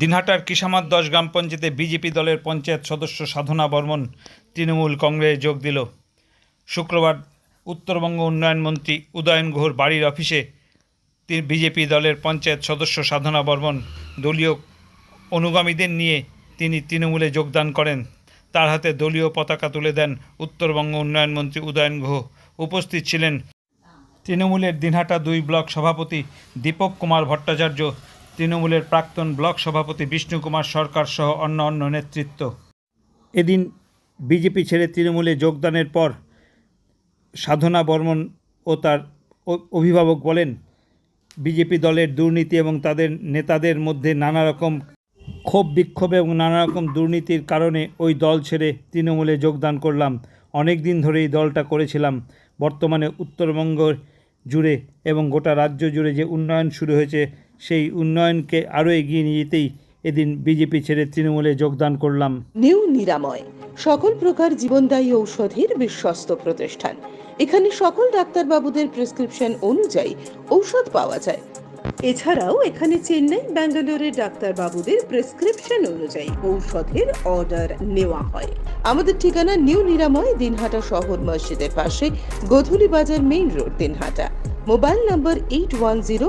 দিনহাটার কিসামাত দশ গ্রাম পঞ্চায়েতে বিজেপি দলের পঞ্চায়েত সদস্য সাধনা বর্মন তৃণমূল কংগ্রেসে যোগ দিল। শুক্রবার উত্তরবঙ্গ উন্নয়ন মন্ত্রী উদয়ন গুহর বাড়ির অফিসে বিজেপি দলের পঞ্চায়েত সদস্য সাধনা বর্মন দলীয় অনুগামীদের নিয়ে তিনি তৃণমূলে যোগদান করেন। তার হাতে দলীয় পতাকা তুলে দেন উত্তরবঙ্গ উন্নয়ন মন্ত্রী উদয়ন গুহ উপস্থিত ছিলেন তৃণমূলের দিনহাটা দুই ব্লক সভাপতি দীপক কুমার ভট্টাচার্য তৃণমূলের প্রাক্তন ব্লক সভাপতি বিষ্ণু কুমার সরকার সহ অন্য অন্য নেতৃত্ব। এদিন বিজেপি ছেড়ে তৃণমূলে যোগদানের পর সাধনা বর্মন ও তার অভিভাবক বলেন, বিজেপি দলের দুর্নীতি এবং তাদের নেতাদের মধ্যে নানা রকম ক্ষোভ, বিক্ষোভ এবং নানা রকম দুর্নীতির কারণে ওই দল ছেড়ে তৃণমূলে যোগদান করলাম। অনেক দিন ধরে এই দলটা করেছিলাম। বর্তমানে উত্তরবঙ্গ জুড়ে এবং গোটা রাজ্য জুড়ে যে উন্নয়ন শুরু হয়েছে সেই উন্নয়নকে আরও এগিয়ে নিয়ে যেতেই এদিন বিজেপি ছেড়ে তৃণমূলে যোগদান করলাম। নিউ নিরাময়, সকল প্রকার জীবনদায়ী ঔষধের বিশ্বস্ত প্রতিষ্ঠান। এখানে সকল ডাক্তারবাবুদের প্রেসক্রিপশন অনুযায়ী ঔষধ পাওয়া যায়। এছাড়াও এখানে চেন্নাই ব্যাঙ্গালোরের ডাক্তারবাবুদের প্রেসক্রিপশন অনুযায়ী ঔষধের অর্ডার নেওয়া হয়। আমাদের ঠিকানা নিউ নিরাময়, দিনহাটা শহর মসজিদের পাশে, Godhuli Bazar main road, Dinhata. Mobile number eight one zero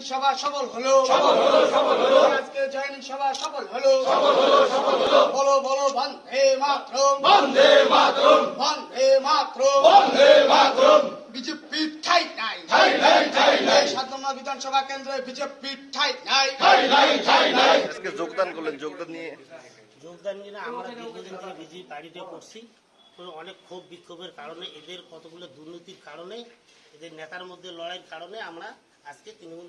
জয়নিক সভা সফল হলো। সফল হলো সফল হলো। আজকে জয়নিক সভা সফল হলো। সফল হলো সফল হলো। বলো বলো বন্দে মাত্র বন্দে মাত্র বন্দে মাত্র বন্দে মাত্র বিজেপি ঠাই নাই। ঠাই নাই ঠাই নাই। বিধানসভা কেন্দ্রে বিজেপি ঠাই নাই। ঠাই নাই ঠাই নাই। আজকে যোগদান করলেন যোগদান নিয়ে। যোগদান নিয়ে আমরা দীর্ঘদিন বিজেপি পার্টিতে করছি। অনেক ক্ষোভ বিক্ষোভের কারণে এদের কতগুলো দুর্নীতির কারণে এদের নেতার মধ্যে লড়াইয়ের কারণে আমরা আজকে তৃণমূল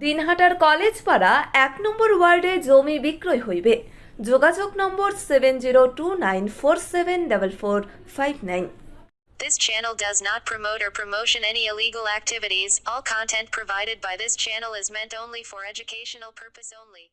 দিনহাটার কলেজ পাড়া এক নম্বর ওয়ার্ডে জমি বিক্রয় হইবে যোগাযোগ নম্বর seven zero two nine four seven double four five nine This channel does not promote or promotion any illegal activities. All content provided by this channel is meant only for educational purpose only.